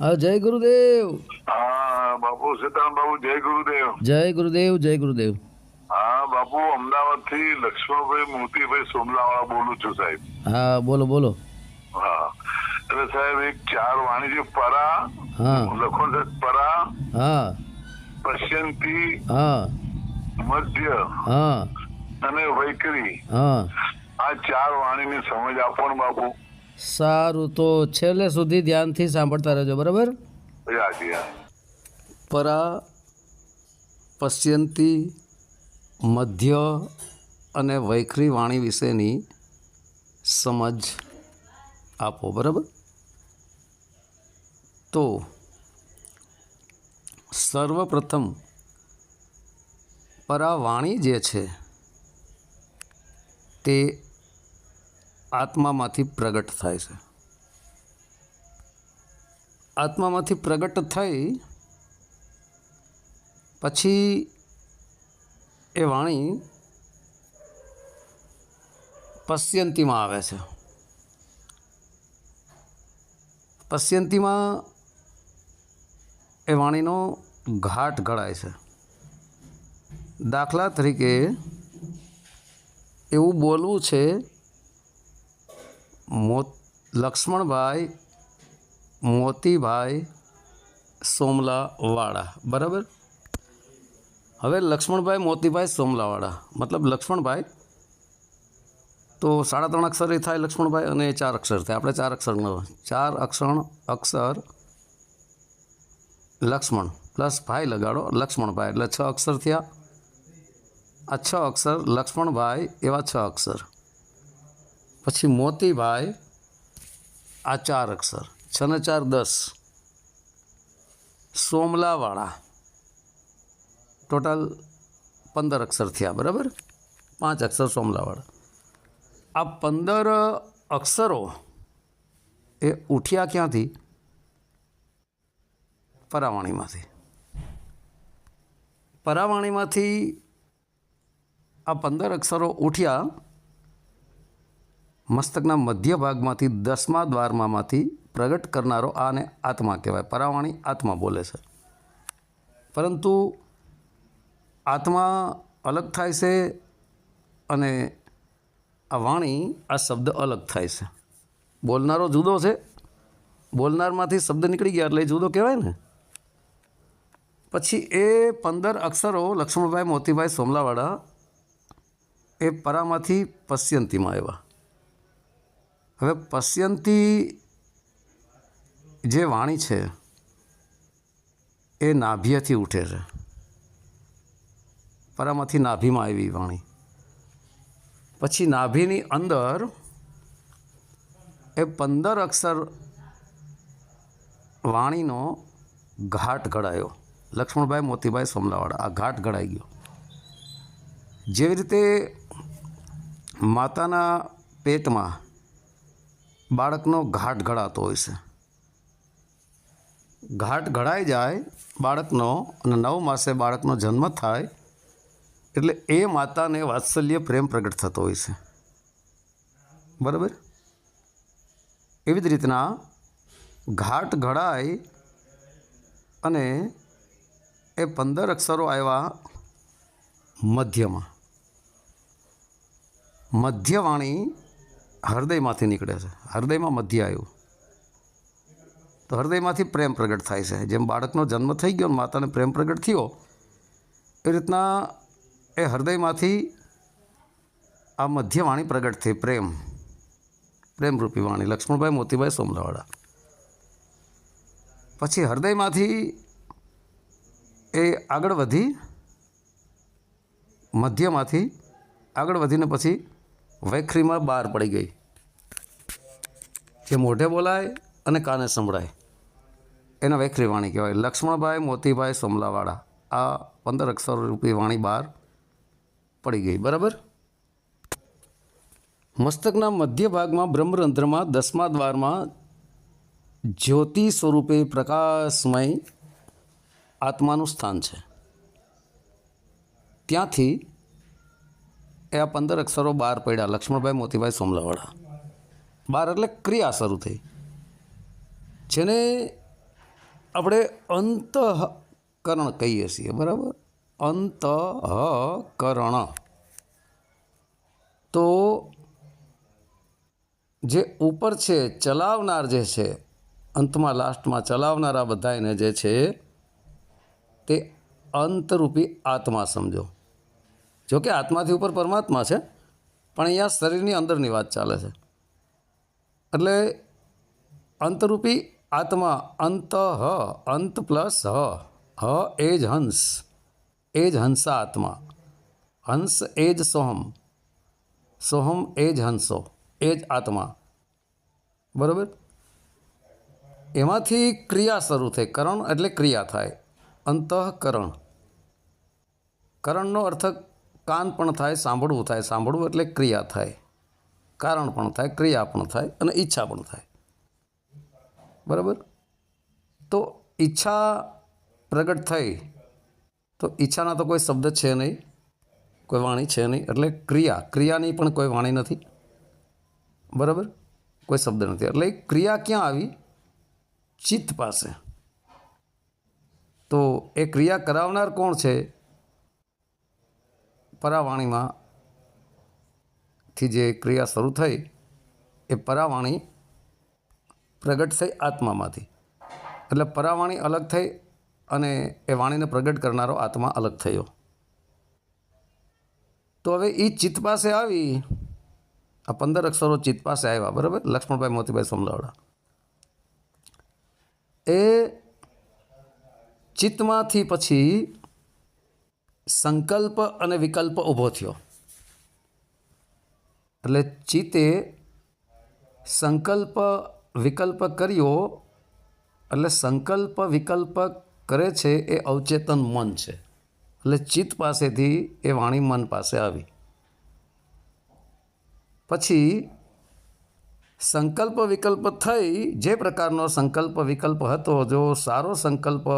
હા જય ગુરુદેવ. હા બાપુ સીતારામ બાબુ જય ગુરુદેવ. જય ગુરુદેવ જય ગુરુદેવ. હા બાપુ અમદાવાદથી લક્ષ્મણભાઈ મોતીભાઈ સોમલાવાળા બોલું છું સાહેબ. હા બોલો બોલો. હા. એટલે સાહેબ એક ચાર વાણી છે પરા હા. લખો પરા હા. પશ્યંતી હા. મધ્ય હા. અને વૈકરી. હા. આ ચાર વાણીની સમજ આપો ને બાપુ. સારું તો છેલ્લે સુધી ધ્યાનથી સાંભળતા રહેજો બરાબર? પરા પશ્યંતી મધ્ય અને વૈખરી વાણી વિશેની સમજ આપો બરાબર? તો સર્વપ્રથમ પરાવાણી જે છે તે આત્મામાંથી પ્રગટ થાય છે. આત્મામાંથી પ્રગટ થઈ પછી એ વાણી પશ્યંતીમાં આવે છે. પશ્યંતીમાં એ વાણીનો ઘાટ ઘડાય છે. દાખલા તરીકે એવું બોલવું છે મો, લક્ષ્મણભાઈ, મોતીભાઈ, સોમલાવાળા. બરાબર? હવે લક્ષ્મણભાઈ, મોતીભાઈ, સોમલાવાળા. મતલબ લક્ષ્મણભાઈ તો સાડા ત્રણ અક્ષર એ થાય લક્ષ્મણભાઈ અને ચાર અક્ષર થાય. આપણે ચાર અક્ષર ચાર અક્ષર અક્ષર, લક્ષ્મણ. પ્લસ ભાઈ લગાડો. લક્ષ્મણભાઈ. એટલે છ અક્ષર થયા. આ છ અક્ષર લક્ષ્મણભાઈ એવા છ અક્ષર. પછી મોતીભાઈ આ ચાર અક્ષર. છ ને ચાર દસ. સોમલાવાળા. ટોટલ પંદર અક્ષર થયા, બરાબર? પાંચ અક્ષર સોમલાવાળા. આ પંદર અક્ષરો એ ઉઠ્યા ક્યાંથી? પરાવાણીમાંથી. પરાવાણીમાંથી આ પંદર અક્ષરો ઉઠ્યા મસ્તકના મધ્ય ભાગમાંથી દસમા દ્વારમાંથી પ્રગટ કરનારો આને આત્મા કહેવાય. પરાવાણી આત્મા બોલે છે. પરંતુ આત્મા અલગ થાય છે અને આ વાણી, આ શબ્દ અલગ થાય છે. બોલનારો જુદો છે. બોલનારમાંથી શબ્દ નીકળી ગયા એટલે જુદો કહેવાય ને. પછી એ પંદર અક્ષરો લક્ષ્મણભાઈ મોતીભાઈ સોમલાવાળા એ પરામાંથી પશ્યંતીમાં આવ્યા. હવે પશ્યંતી જે વાણી છે, એ નાભિયાથી ઉઠે છે. પરામાંથી નાભીમાં આવી વાણી. પછી નાભીની અંદર એ પંદર અક્ષર વાણીનો ઘાટ ઘડાયો. લક્ષ્મણભાઈ, મોતીભાઈ, સોમલાવાળા, આ ઘાટ ઘડાઈ ગયો. જેવી રીતે માતાના પેટમાં બાળકનો ઘાટ ઘડાતો હોય છે. ઘાટ ઘડાઈ જાય બાળકનો અને નવ માસે બાળકનો જન્મ થાય એટલે એ માતાને વાત્સલ્ય પ્રેમ પ્રગટ થતો હોય છે. બરાબર? એવી જ રીતના ઘાટ ઘડાય અને એ પંદર અક્ષરો આવ્યા મધ્યમાં. મધ્યવાણી હૃદયમાંથી નીકળે છે. હૃદયમાં મધ્ય આવ્યું. તો હૃદયમાંથી પ્રેમ પ્રગટ થાય છે. જેમ બાળકનો જન્મ થઈ ગયો માતાને પ્રેમ પ્રગટ થયો, એ રીતના એ હૃદયમાંથી આ મધ્યવાણી પ્રગટ થઈ. પ્રેમ. પ્રેમરૂપી વાણી. લક્ષ્મણભાઈ મોતીભાઈ સોમલાવાળા પછી હૃદયમાંથી એ આગળ વધી, મધ્યમાંથી આગળ વધીને પછી વૈખરીમાં બહાર પડી ગઈ. જે મોઢે બોલાય અને કાને સંભળાય. એને વૈખરી વાણી કહેવાય. લક્ષ્મણભાઈ મોતીભાઈ સોમલાવાળા. આ પંદર અક્ષર રૂપી વાણી બહાર પડી ગઈ. બરાબર? મસ્તકના મધ્ય ભાગમાં બ્રહ્મરંધ્રમાં દસમા દ્વારમાં જ્યોતિ સ્વરૂપે પ્રકાશમય આત્માનું સ્થાન છે. ત્યાંથી એ આ પંદર અક્ષરો બહાર પડ્યા. લક્ષ્મણભાઈ મોતીભાઈ સોમલાવાળા. બાર એટલે ક્રિયા શરૂ થઈ. જેને આપણે અંતઃકરણ કહીએ છીએ, બરાબર? અંતઃકરણ. તો જે ઉપર છે, ચલાવનાર જે છે, અંતમાં, લાસ્ટમાં ચલાવનારા બધાને જે છે, તે અંતરૂપી આત્મા સમજો. જો કે આત્માથી ઉપર પરમાત્મા છે, પણ અહીંયા શરીરની અંદરની વાત ચાલે છે. એટલે અંતરૂપી આત્મા અંત હ, અંત પ્લસ હ હ એ જ હંસ, એ જ હંસા આત્મા હંસ એ જ સોહમ સોહમ એ જ હંસો, એ જ આત્મા. બરાબર? એમાંથી ક્રિયા શરૂ થઈ, કરણ એટલે ક્રિયા થાય. અંતઃકરણ. કરણનો અર્થ કાન પણ થાય, સાંભળવું થાય. સાંભળવું એટલે ક્રિયા થાય. કારણ પણ થાય, ક્રિયા પણ થાય અને ઈચ્છા પણ થાય. બરાબર? તો ઈચ્છા પ્રગટ થઈ, તો ઈચ્છાના તો કોઈ શબ્દ છે નહીં. કોઈ વાણી છે નહીં. એટલે ક્રિયા. ક્રિયાની પણ કોઈ વાણી નથી. બરાબર? કોઈ શબ્દ નથી. એટલે ક્રિયા ક્યાં આવી? ચિત્ત પાસે. તો એ ક્રિયા કરાવનાર કોણ છે? પરાવાણીમાં થી જે ક્રિયા શરૂ થઈ, એ પરાવાણી પ્રગટ થઈ આત્મામાંથી. એટલે પરાવાણી અલગ થઈ અને એ વાણીને પ્રગટ કરનારો આત્મા અલગ થયો. તો હવે એ ચિત્ત પાસે આવી, આ પંદર અક્ષરો ચિત્ત પાસે આવ્યા, બરાબર? લક્ષ્મણભાઈ મોતીભાઈ સમલાવડા એ ચિત્તમાંથી પછી સંકલ્પ અને વિકલ્પ ઊભો થયો. એટલે ચિત્તે સંકલ્પ, વિકલ્પ કર્યો, એટલે સંકલ્પ, વિકલ્પ કરે છે એ અવચેતન મન છે. એટલે ચિત્ત પાસેથી એ વાણી મન પાસે આવી. પછી સંકલ્પ, વિકલ્પ થઈ, જે પ્રકારનો સંકલ્પ, વિકલ્પ હતો, જો સારો સંકલ્પ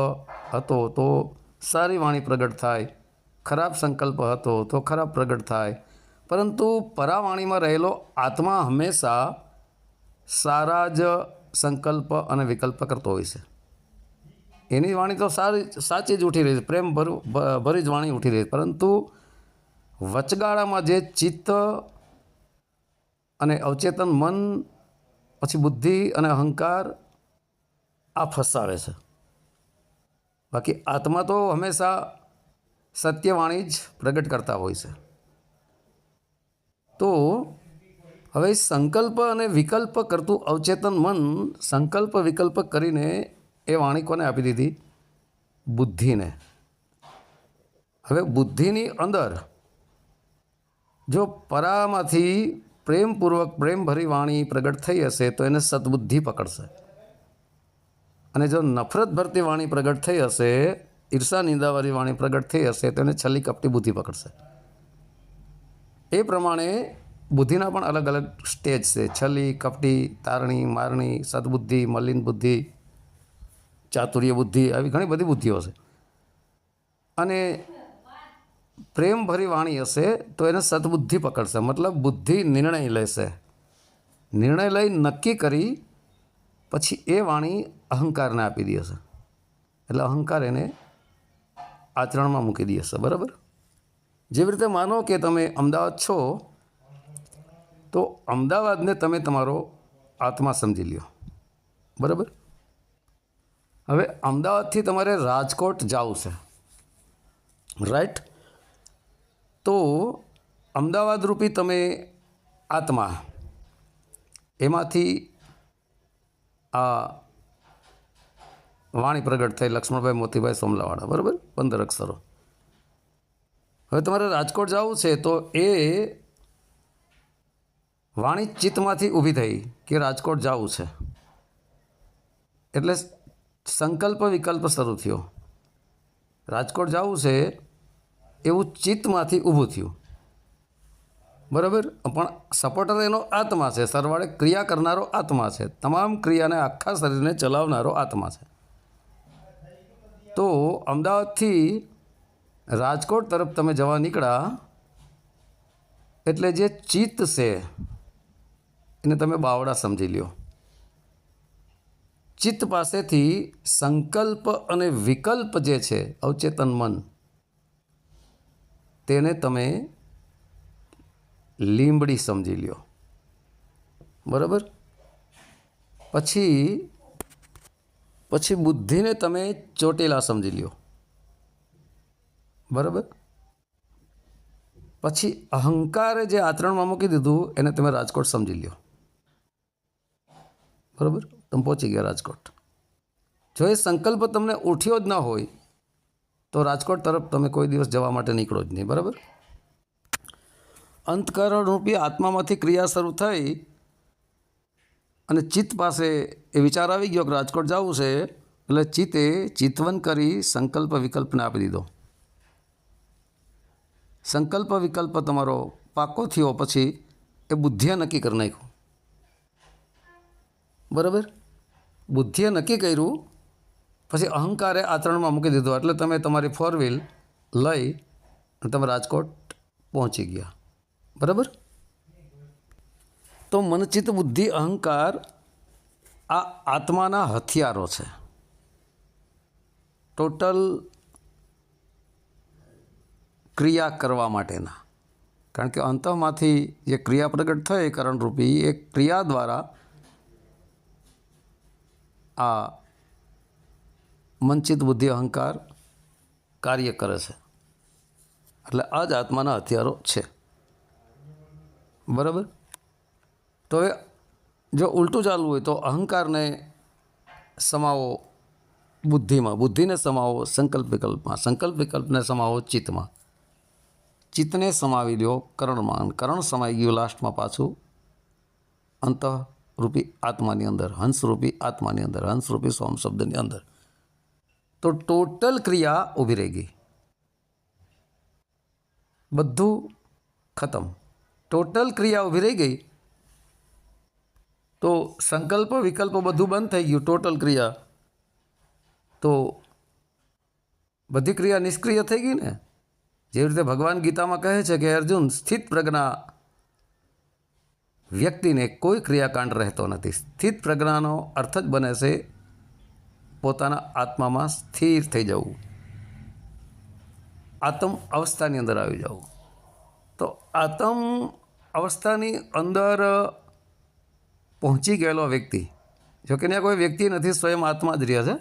હતો, તો સારી વાણી પ્રગટ થાય. ખરાબ સંકલ્પ હતો તો ખરાબ પ્રગટ થાય. પરંતુ પરાવાણીમાં રહેલો આત્મા હંમેશા સારા જ સંકલ્પ અને વિકલ્પ કરતો હોય છે. એની વાણી તો સારી, સાચી જ ઉઠી રહી છે. પ્રેમ ભરું ભરી જ વાણી ઉઠી રહી છે. પરંતુ વચગાળામાં જે ચિત્ત અને અવચેતન મન, પછી બુદ્ધિ અને અહંકાર આ ફસાવે છે. બાકી આત્મા તો હંમેશા સત્યવાણી જ પ્રગટ કરતા હોય છે. તો હવે સંકલ્પ અને વિકલ્પ કરતું અવચેતન મન સંકલ્પ વિકલ્પ કરીને એ વાણી કોને આપી દીધી? બુદ્ધિને. હવે બુદ્ધિની અંદર જો પરામાંથી પ્રેમપૂર્વક પ્રેમભરી વાણી પ્રગટ થઈ હશે તો એને સદબુદ્ધિ પકડશે. અને જો નફરત ભરતી વાણી પ્રગટ થઈ હશે ઈર્ષા, નિંદાવાળી વાણી પ્રગટ થઈ હશે તો એને છલી કપટી બુદ્ધિ પકડશે. એ પ્રમાણે બુદ્ધિના પણ અલગ અલગ સ્ટેજ છે. છલી, કપટી, તારણી, મારણી, સદબુદ્ધિ, મલિન બુદ્ધિ, ચાતુર્ય બુદ્ધિ આવી ઘણી બધી બુદ્ધિઓ છે. અને પ્રેમભરી વાણી હશે તો એને સદબુદ્ધિ પકડશે. મતલબ બુદ્ધિ નિર્ણય લેશે. નિર્ણય લઈ નક્કી કરી પછી એ વાણી અહંકારને આપી દેશે એટલે અહંકાર એને આચરણમાં મૂકી દેશે બરાબર? જેવી રીતે માનો કે તમે અમદાવાદ છો, તો અમદાવાદને તમે તમારો આત્મા સમજી લ્યો. બરાબર? હવે અમદાવાદથી તમારે રાજકોટ જવું છે. રાઈટ તો અમદાવાદ રૂપી તમે આત્મા, એમાંથી આ વાણી પ્રગટ થઈ લક્ષ્મણભાઈ મોતીભાઈ સોમલાવાળા, બરાબર? પંદર અક્ષરો. હવે તમારે રાજકોટ જવું છે તો એ વાણી ચિત્તમાંથી ઊભી થઈ કે રાજકોટ જવું છે. એટલે સંકલ્પ વિકલ્પ શરૂ થયો. રાજકોટ જવું છે એવું ચિત્તમાંથી ઊભું થયું. બરાબર? પણ સપોર્ટર એનો આત્મા છે. સરવાળે ક્રિયા કરનારો આત્મા છે. તમામ ક્રિયાને આખા શરીરને ચલાવનારો આત્મા છે. તો અમદાવાદથી રાજકોટ તરફ તમે જવા નીકળ્યા, એટલે જે ચિત્ત છે, એને તમે બાવડા સમજી લ્યો. ચિત્ત પાસેથી સંકલ્પ અને વિકલ્પ જે છે, અવચેતન મન, તેને તમે લીંબડી સમજી લ્યો. બરાબર? પછી પછી બુદ્ધિને તમે ચોટેલા સમજી લ્યો. બરાબર? પછી અહંકારે જે આચરણમાં મૂકી દીધું, એને તમે રાજકોટ સમજી લ્યો. બરાબર? તમે પહોંચી ગયા રાજકોટ. જો એ સંકલ્પ તમને ઉઠ્યો જ ના હોય, તો રાજકોટ તરફ તમે કોઈ દિવસ જવા માટે નીકળો જ નહીં. બરાબર? અંતકરણ રૂપી આત્મામાંથી ક્રિયા શરૂ થઈ અને ચિત્ત પાસે એ વિચાર આવી ગયો કે રાજકોટ જવું છે, એટલે ચિત્તે ચિતવન કરી સંકલ્પ વિકલ્પને આપી દીધો. સંકલ્પ વિકલ્પ તમારો પાકો થયો પછી એ બુદ્ધિએ નક્કી કરી નાખ્યું. બરાબર? બુદ્ધિએ નક્કી કર્યું, પછી અહંકારે આચરણમાં મૂકી દીધો. એટલે તમે તમારી ફોર વ્હીલ લઈ તમે રાજકોટ પહોંચી ગયા. બરાબર? તો મનચિત્ત બુદ્ધિ અહંકાર આ આત્માના હથિયારો છે. ટોટલ ક્રિયા કરવા માટેના. કારણ કે અંતમાંથી જે ક્રિયા પ્રગટ થઈ કરણરૂપી એ ક્રિયા દ્વારા આ મનચિત બુદ્ધિ અહંકાર કાર્ય કરે છે. એટલે આ જ આત્માના હથિયારો છે. બરાબર? તો હવે જો ઉલટું ચાલવું હોય તો અહંકારને સમાવો બુદ્ધિમાં. બુદ્ધિને સમાવો સંકલ્પ વિકલ્પમાં. સંકલ્પ વિકલ્પને સમાવો ચિત્તમાં. ચિત્તને સમાવી દો કરણમાં. કરણ સમાઈ ગયું લાસ્ટમાં પાછું અંતઃરૂપી આત્માની અંદર. હંસરૂપી આત્માની અંદર. હંસરૂપી સોમ શબ્દની અંદર. તો ટોટલ ક્રિયા ઊભી રહી ગઈ. બધું ખતમ. ટોટલ ક્રિયા ઊભી રહી ગઈ. તો સંકલ્પ વિકલ્પ બધું બંધ થઈ ગયું ટોટલ ક્રિયા તો બધી ક્રિયા નિષ્ક્રિય થઈ ગઈ ને જેવી રીતે ભગવાન ગીતામાં કહે છે કે અર્જુન સ્થિત પ્રજ્ઞા વ્યક્તિને કોઈ ક્રિયાકાંડ રહેતો નથી. સ્થિત પ્રજ્ઞાનો અર્થ જ બને છે પોતાના આત્મામાં સ્થિર થઈ જવું. આત્મ અવસ્થાની અંદર આવી જવું તો આત્મ અવસ્થાની અંદર પહોંચી ગયેલો વ્યક્તિ. જો કે ત્યાં કોઈ વ્યક્તિ નથી, સ્વયં આત્મા જ રહ્યા છે.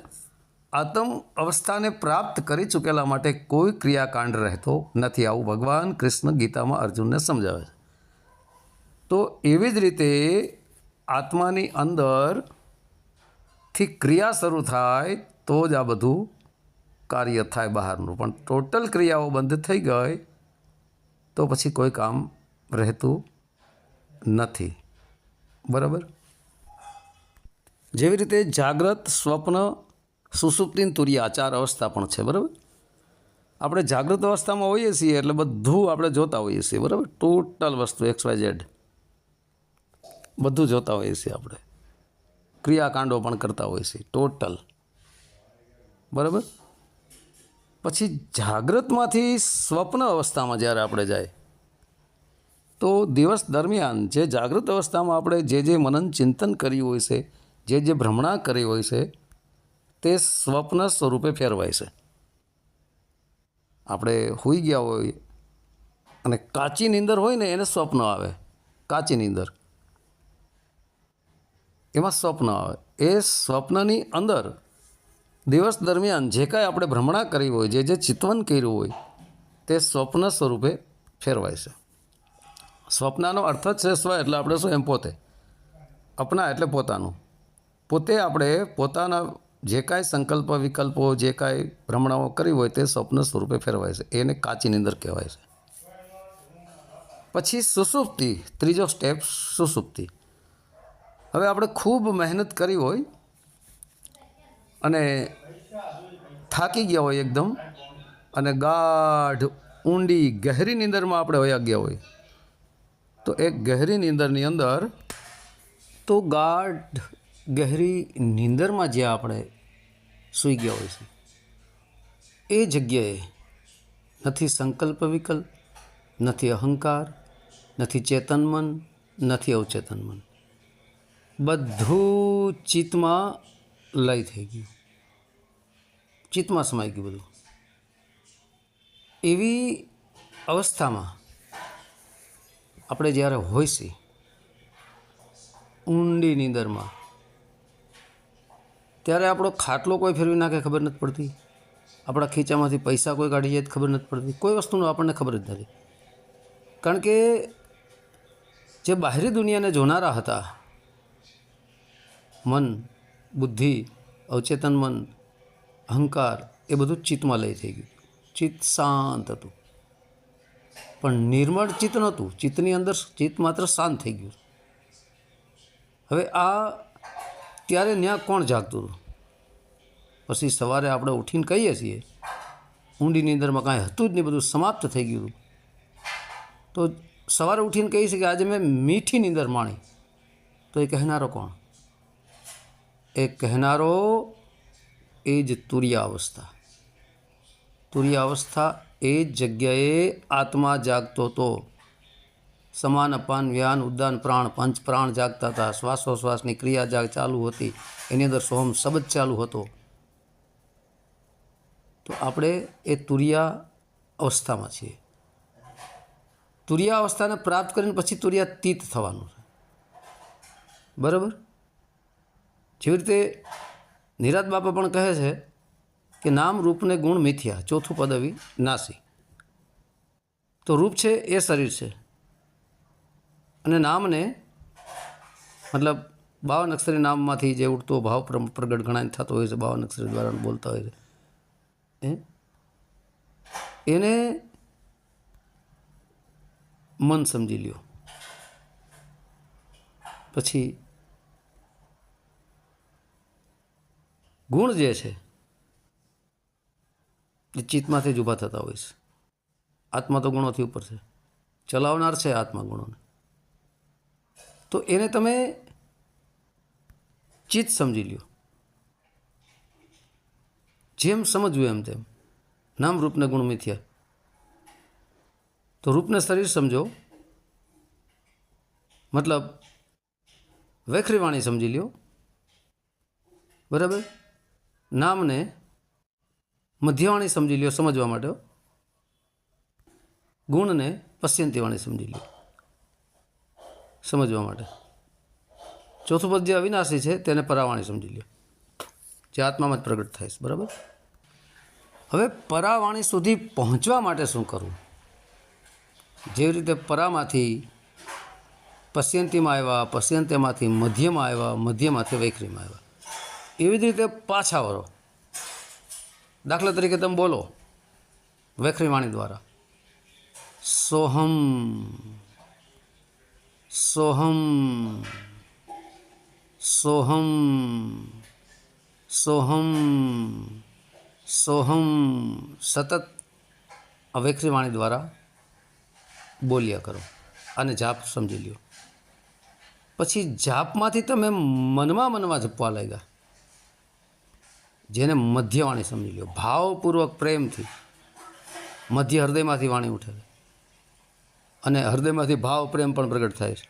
આત્મ અવસ્થાને પ્રાપ્ત કરી ચૂકેલા માટે કોઈ ક્રિયાકાંડ રહેતો નથી. આવું ભગવાન કૃષ્ણ ગીતામાં અર્જુનને સમજાવે છે. તો એવી જ રીતે આત્માની અંદરથી ક્રિયા શરૂ થાય તો જ આ બધું કાર્ય થાય બહારનું. પણ ટોટલ ક્રિયાઓ બંધ થઈ ગઈ તો પછી કોઈ કામ રહેતું નથી. બરાબર? જેવી રીતે જાગ્રત, સ્વપ્ન, સુસુપ્તિન તુર્ય આ ચાર અવસ્થા પણ છે, બરાબર? આપણે જાગૃત અવસ્થામાં હોઈએ છીએ એટલે બધું આપણે જોતા હોઈએ છીએ, બરાબર? ટોટલ વસ્તુ એક્સ વાય ઝેડ બધું જોતા હોઈએ છીએ આપણે. ક્રિયાકાંડો પણ કરતા હોઈએ છીએ, ટોટલ. બરાબર? પછી જાગ્રતમાંથી સ્વપ્ન અવસ્થામાં જ્યારે આપણે જાય તો દિવસ દરમિયાન જે જાગૃત અવસ્થામાં આપણે જે જે મનન ચિંતન કર્યું હોય છે, જે જે ભ્રમણા કરી હોય છે, તે સ્વપ્ન સ્વરૂપે ફેરવાય છે. આપણે હોઈ ગયા હોય અને કાચી નીંદર હોય ને એને સ્વપ્ન આવે, કાચી નીંદર. એમાં સ્વપ્ન આવે. એ સ્વપ્નની અંદર દિવસ દરમિયાન જે કાંઈ આપણે ભ્રમણા કરી હોય, જે જે ચિતવન કર્યું હોય, તે સ્વપ્ન સ્વરૂપે ફેરવાય છે. સ્વપ્નનો અર્થ જ છે સ્વ એટલે આપણે શું એમ પોતે? અપના એટલે પોતાનું. પોતે આપણે પોતાના જે કાંઈ સંકલ્પ, વિકલ્પો, જે કાંઈ ભ્રમણાઓ કરી હોય તે સ્વપ્ન સ્વરૂપે ફેરવાય છે. એને કાચી નીંદર કહેવાય છે. પછી સુસુપ્તિ, ત્રીજો સ્ટેપ સુસુપ્તિ. હવે આપણે ખૂબ મહેનત કરી હોય અને થાકી ગયા હોય એકદમ અને ગાઢ, ઊંડી ગહેરી નીંદરમાં આપણે વયા ગયા હોય તો એક ગહેરી નીંદરની અંદર તો ગાઢ ગહેરી નીંદરમાં જ્યાં આપણે સૂઈ ગયા હોય છે, એ જગ્યાએ નથી સંકલ્પ વિકલ્પ, નથી અહંકાર, નથી ચેતન મન, નથી અવચેતન મન. બધું ચિત્તમાં લય થઈ ગયું. ચિત્તમાં સમાઈ ગયું બધું. એવી અવસ્થામાં આપણે જ્યારે હોઈશી ઊંડી નીંદરમાં ત્યારે આપણો ખાટલો કોઈ ફેરવી નાખે ખબર નથી પડતી. આપણા ખીચામાંથી પૈસા કોઈ કાઢી જાય ખબર નથી પડતી. કોઈ વસ્તુનું આપણને ખબર જ નથી. કારણ કે જે બાહરી દુનિયાને જોનારા હતા, મન, બુદ્ધિ, અવચેતન મન, અહંકાર, એ બધું ચિત્તમાં લઈ થઈ ગયું. ચિત્ત શાંત હતું. પણ નિર્મળ ચિત્ત નહોતું. ચિત્તની અંદર ચિત્ત માત્ર શાંત થઈ ગયું. હવે આ ત્યારે ત્યાં કોણ જાગતું હતું? પછી સવારે આપણે ઉઠીને કહીએ છીએ ઊંડી અંદરમાં કાંઈ હતું જ નહીં, બધું સમાપ્ત થઈ ગયું તો સવારે ઉઠીને કહીએ છીએ કે આજે મેં મીઠી નીંદર માણી. તો એ કહેનારો કોણ? એ કહેનારો એ જ તુર્યાવસ્થા. તુર્યાવસ્થા એ જ જગ્યાએ આત્મા જાગતો હતો. સમાન અપાન વ્યાન ઉદ્દાન પ્રાણ પંચ પ્રાણ જાગતા હતા. શ્વાસોશ્વાસની ક્રિયા જાગ ચાલુ હતી. એની અંદર સોમ શબ્દ ચાલુ હતો. તો આપણે એ તુરિયા અવસ્થામાં છીએ. તુરિયા અવસ્થાને પ્રાપ્ત કરીને પછી તુરિયાતીત થવાનું છે. બરાબર? જેવી રીતે નિરાત બાપા પણ કહે છે કે નામ રૂપને ગુણ મિથ્યા, ચોથું પદવી નાસી. તો રૂપ છે એ શરીર છે. અને નામને, મતલબ બાવન અક્ષરી નામમાંથી જે ઉડતો ભાવ પ્ર- પ્રગટ ગણાય, થતો હોય છે, બાવન અક્ષરી દ્વારા બોલતા હોય છે. એને મન સમજી લ્યો. પછી ગુણ જે છે એ ચિત્તમાંથી જ ઊભા થતા હોય છે. આત્મા તો ગુણોથી ઉપર છે. ચલાવનાર છે આત્મા ગુણોને. તો એને તમે ચિત્ત સમજી લ્યો. જેમ સમજવું એમ તેમ. નામ રૂપને ગુણ મિથ્યા. તો રૂપને શરીર સમજો. મતલબ વેખરી વાણી સમજી લ્યો. બરાબર? નામને મધ્યવાણી સમજી લ્યો સમજવા માટે ગુણને પશ્યંતી વાણી સમજી લ્યો. સમજવા માટે. ચોથું પદ જે અવિનાશી છે તેને પરાવાણી સમજી લ્યો. જે આત્મામાં જ પ્રગટ થાય છે, બરાબર? હવે પરાવાણી સુધી પહોંચવા માટે શું કરવું? જેવી રીતે પરામાંથી પશ્યંતીમાં આવ્યા, પશ્યંતીમાંથી મધ્યમાં આવ્યા, મધ્યમાંથી વૈખરીમાં આવ્યા. એવી જ રીતે પાછા વળો. દાખલા તરીકે તમે બોલો, વૈખરી વાણી દ્વારા. સોહમ સોહમ સોહમ સોહમ સોહમ, સતત અવેખરી વાણી દ્વારા બોલ્યા કરો અને જાપ સમજી લ્યો. પછી જાપમાંથી તમે મનમાં મનમાં જપવા લાગ્યા. જેને મધ્યવાણી સમજી લો ભાવપૂર્વક પ્રેમથી મધ્ય હૃદયમાંથી વાણી ઉઠે છે. અને હૃદયમાંથી ભાવ પ્રેમ પણ પ્રગટ થાય છે.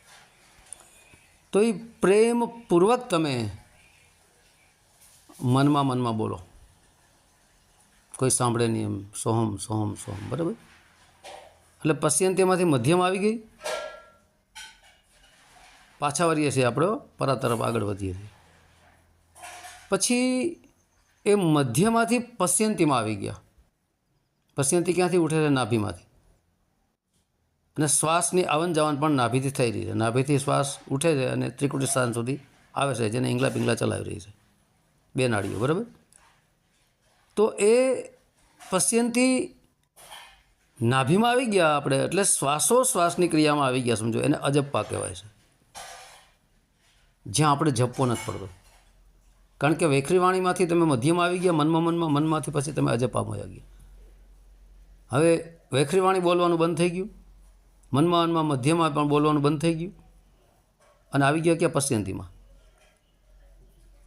તો એ પ્રેમપૂર્વક તમે મનમાં મનમાં બોલો. કોઈ સાંભળે નહીં એમ, સોહમ સોહમ સોહમ. બરાબર? એટલે પશ્યંતીમાંથી મધ્યમ આવી ગઈ. પાછા વળીએ છીએ આપણે પરા તરફ આગળ વધીએ છીએ. પછી એ મધ્યમાંથી પશ્યંતીમાં આવી ગયા. પશ્યંતી ક્યાંથી ઉઠે છે? નાભીમાંથી. અને શ્વાસની આવન જાવન પણ નાભીથી થઈ રહી છે. નાભીથી શ્વાસ ઉઠે છે અને ત્રિકુટી સ્થાન સુધી આવે છે, જેને ઈંગલા પિંગલા ચલાવી રહી છે. બે નાળીઓ, બરાબર? તો એ પશ્યંતી નાભીમાં આવી ગયા આપણે, એટલે શ્વાસો શ્વાસની ક્રિયામાં આવી ગયા, સમજો. એને અજપ્પા કહેવાય છે. જ્યાં આપણે જપવો નથી પડતો. કારણ કે વેખરી વાણીમાંથી તમે મધ્યમાં આવી ગયા, મનમાં મનમાં, મનમાંથી પછી તમે અજપામાં આવી ગયા. હવે વેખરી વાણી બોલવાનું બંધ થઈ ગયું. મનમાં મનમાં મધ્યમાં પણ બોલવાનું બંધ થઈ ગયું. અને આવી ગયા ક્યાં? પશ્યંતીમાં.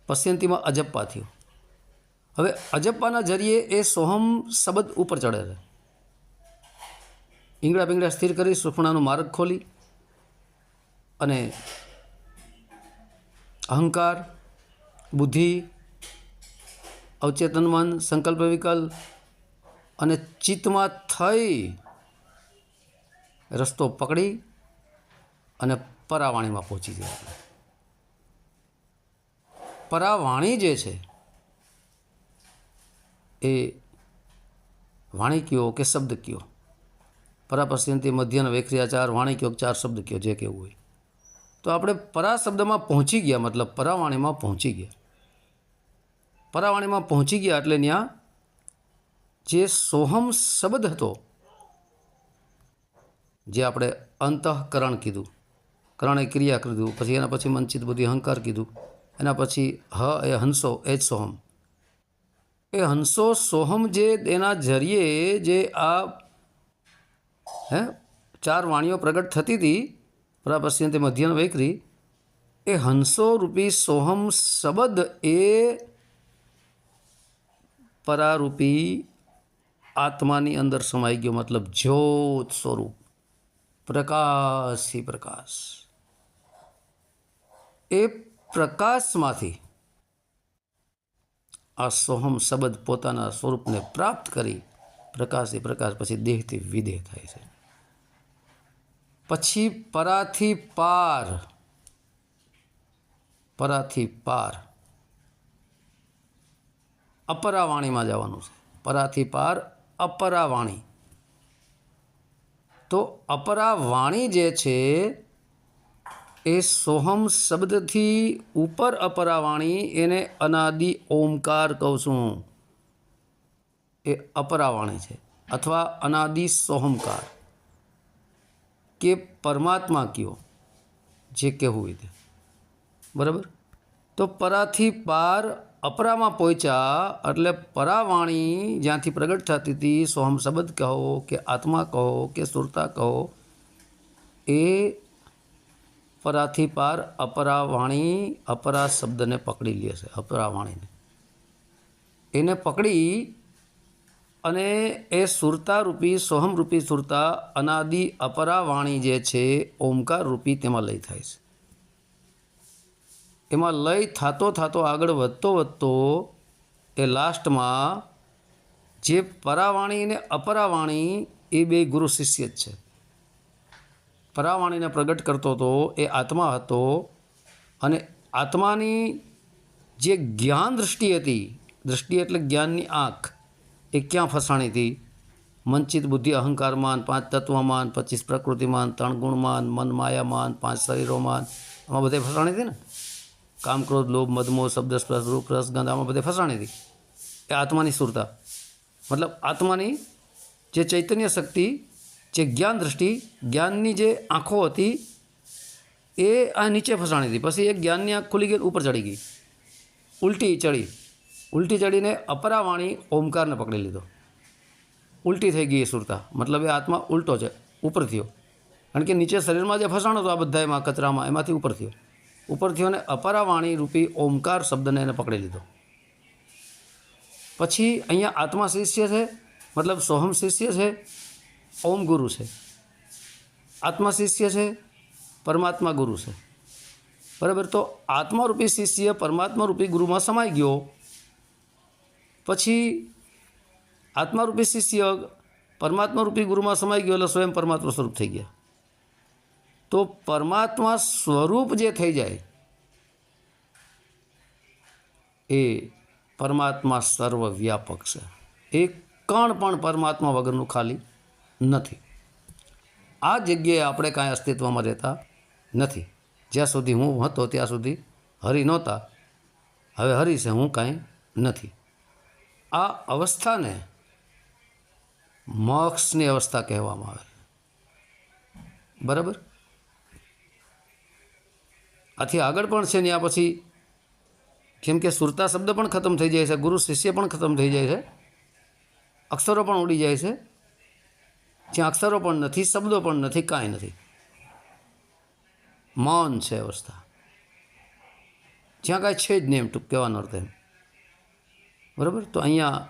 પશ્યંતીમાં અજપ્પા થયો. હવે અજપ્પાના જરીએ એ સોહમ શબ્દ ઉપર ચડે છે. ઈંગડા પિંગડા સ્થિર કરી, સુફણાનો માર્ગ ખોલી અને અહંકાર બુદ્ધિ, અવચેતન મન, સંકલ્પ વિકલ્પ અને ચિત્તમાં થઈ રસ્તો પકડી અને પરાવાણીમાં પહોંચી ગયા પરાવાણી જે છે, એ વાણી કયો કે શબ્દ કયો પરાપશ્યંતી મધ્યન, વેખરિયાચાર વાણી કયો ચાર શબ્દ કયો જે કેવું હોય. તો આપણે પરા શબ્દમાં પહોંચી ગયા, મતલબ પરાવાણીમાં પહોંચી ગયા. પરાવાણીમાં પહોંચી ગયા એટલે ત્યાં જે સોહમ શબ્દ હતો, જે આપણે અંતઃકરણ કીધું, કરણ ક્રિયા કીધું, પછી એના પછી મંચિત બુદ્ધિ અહંકાર કીધું, એના પછી હ એ હંસો, એ જ સોહમ. એ હંસો સોહમ જે એના જરીએ જે આ, હે, ચાર વાણીઓ પ્રગટ થતી હતી તે મધ્યન વૈખરી, એ હંસો રૂપી સોહમ શબ્દ એ પરારૂપી આત્માની અંદર સમાઈ ગયો મતલબ જ્યોત સ્વરૂપ. પ્રકાશી પ્રકાશ. એ પ્રકાશમાંથી આ સોહમ શબ્દ પોતાના સ્વરૂપને પ્રાપ્ત કરી પ્રકાશી પ્રકાશ પછી દેહથી વિદેહ થાય છે. પછી પરાથી પાર. પરાથી પાર. અપરાવાણીમાં જવાનું છે. પરાથી પાર અપરાવાણી. તો અપરાવાણી જે છે, એ સોહમ શબ્દથી ઉપર અપરાવાણી, એને અનાદિ ઓમકાર કહું છું એ અપરાવાણી છે, અથવા અનાદિ સોહમકાર. કે પરમાત્મા કયો, જે કહેવું એ બરાબર? તો પરાથી પાર અપરામાં પહોંચ્યા એટલે પરાવાણી જ્યાંથી પ્રગટ થતી હતી સોહમ શબ્દ કહો કે આત્મા કહો કે સુરતા કહો, એ પરાથી પાર અપરાવાણી અપરા શબ્દને પકડી લે છે, અપરાવાણીને. એને પકડી અને એ સુરતા રૂપી સોહમ રૂપી સુરતા, અનાદિ અપરાવાણી જે છે, ઓમકાર રૂપી તેમાં લઈ થાય છે. એમાં લય થતો થતો આગળ વધતો વધતો એ લાસ્ટમાં જે પરાવાણી અને અપરાવાણી એ બે ગુરુ શિષ્ય જ છે. પરાવાણીને પ્રગટ કરતો હતો, એ આત્મા હતો અને આત્માની જે જ્ઞાન દૃષ્ટિ હતી દૃષ્ટિ એટલે જ્ઞાનની આંખ, એ ક્યાં ફસાણી હતી? મંચિત બુદ્ધિ અહંકારમાન, પાંચ તત્વમાન, પચીસ પ્રકૃતિમાન, ત્રણ ગુણમાન, મન માયામાન, પાંચ શરીરોમાન, આમાં બધે ફસાણી હતી ને? કામ ક્રોધ લોભ મદમો શબ્દ, સ્પર્શ, રૂપ, રસ, ગંધ, આમાં બધે ફસાણી હતી. એ આત્માની સુરતા. મતલબ આત્માની જે ચૈતન્ય શક્તિ, જે જ્ઞાન દૃષ્ટિ જ્ઞાનની જે આંખો હતી, એ આ નીચે ફસાણી હતી. પછી એ જ્ઞાનની આંખ ખુલી ગઈ, ઉપર ચડી ગઈ. ઉલટી ચડી. ઉલટી ચડીને અપરાવાણી ઓમકારને પકડી લીધો. ઉલટી થઈ ગઈ એ સુરતા. મતલબ એ આત્મા ઉલટો છે, ઉપર થયો. કારણ કે નીચે શરીરમાં જે ફસાણો હતો, આ બધા એમાં કચરામાં, એમાંથી ઉપર થયો. ઉપર થયો અને અપરાવાણી રૂપી ઓમકાર શબ્દને એને પકડી લીધો. પછી અહીંયા આત્મા શિષ્ય છે, મતલબ સોહમ શિષ્ય છે, ઓમ ગુરુ છે. આત્મા શિષ્ય છે, પરમાત્મા ગુરુ છે. બરાબર? તો આત્મા રૂપી શિષ્ય પરમાત્મા રૂપી ગુરુમાં સમાઈ ગયો. પછી આત્મા રૂપી શિષ્ય પરમાત્મા રૂપી ગુરુમાં સમાઈ ગયો એટલે સ્વયં પરમાત્મા સ્વરૂપ થઈ ગયા. તો પરમાત્મા સ્વરૂપ જે થઈ જાય, એ પરમાત્મા સર્વવ્યાપક છે. એક કણ પણ પરમાત્મા વગરનું ખાલી નથી. આ જગ્યાએ આપણે કાંઈ અસ્તિત્વમાં રહેતા નથી. જ્યાં સુધી હું હતો ત્યાં સુધી હરિ નહોતા. હવે હરી છે, હું કાંઈ નથી. આ અવસ્થાને મોક્ષની અવસ્થા કહેવામાં આવે. બરાબર? આથી આગળ પણ છે ત્યાં પછી કેમ કે સુરતા શબ્દ પણ ખતમ થઈ જાય છે, ગુરુ શિષ્ય પણ ખતમ થઈ જાય છે, અક્ષરો પણ ઉડી જાય છે. જ્યાં અક્ષરો પણ નથી, શબ્દો પણ નથી, કાંઈ નથી. મૌન છે અવસ્થા. જ્યાં કાંઈ છે જ નહીં એમ ટૂંક કહેવાનો અર્થ એમ. બરાબર? તો અહીંયા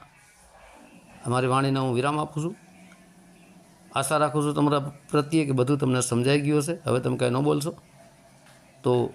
અમારી વાણીને હું વિરામ આપું છું. આશા રાખું છું તમારા પ્રત્યે કે બધું તમને સમજાઈ ગયું હશે. હવે તમે કાંઈ ન બોલશો. તો